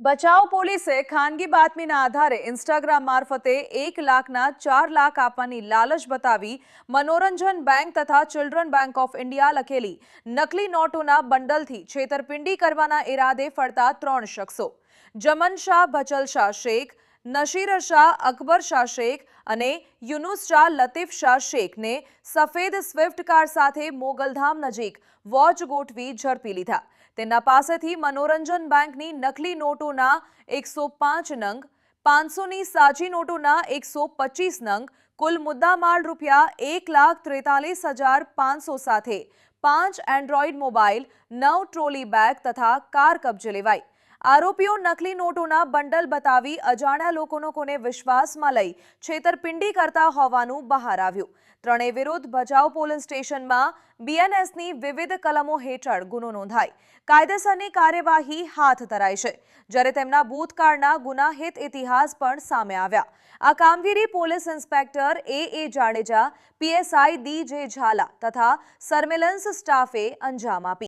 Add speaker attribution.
Speaker 1: બચાવ પોલીસે ખાનગી બાતમીના આધારે ઇન્સ્ટાગ્રામ મારફતે એક લાખના ચાર લાખ આપવાની લાલચ બતાવી મનોરંજન બેંક તથા ચિલ્ડ્રન બેંક ઓફ ઇન્ડિયા લખેલી નકલી નોટોના બંડલથી છેતરપિંડી કરવાના ઇરાદે ફરતા ત્રણ શખ્સો. જમન શાહ, ભચલ શાહ શેખ, નશીર શાહ, અકબર શાહ શેખ અને યુનુસ શાહ લતીફ શાહ શેખને સફેદ સ્વિફ્ટ કાર સાથે મોગલધામ નજીક વોચ ગોઠવી ઝડપી લીધા. તેના પાસેથી મનોરંજન બેંકની નકલી નોટોના એકસો પાંચ નંગ, પાંચસોની સાચી નોટોના એકસો પચીસ નંગ, કુલ મુદ્દામાલ રૂપિયા એક લાખ ત્રેતાલીસ હજાર પાંચસો સાથે પાંચ એન્ડ્રોઈડ મોબાઈલ નવ ટ્રોલી બેગ તથા કાર કબજે લેવાઈ. આરોપીઓ નકલી નોટોના બંડલ બતાવી અજાણ્યા લોકોનો કોને વિશ્વાસમાં લઈ છેતરપિંડી કરતા હોવાનું બહાર આવ્યું. ત્રણેય વિરુદ્ધ ભજાઉ પોલીસ સ્ટેશનમાં બીએનએસની વિવિધ કલમો હેઠળ ગુનો નોંધાય. કાયદેસરની કાર્યવાહી હાથ ધરાઈ છે. જ્યારે તેમના ભૂતકાળના ગુનાહિત ઇતિહાસ પણ સામે આવ્યા. આ કામગીરી police inspector A A Jadeja, PSI D J Zala તથા સર્વેલન્સ સ્ટાફે અંજામ આપી.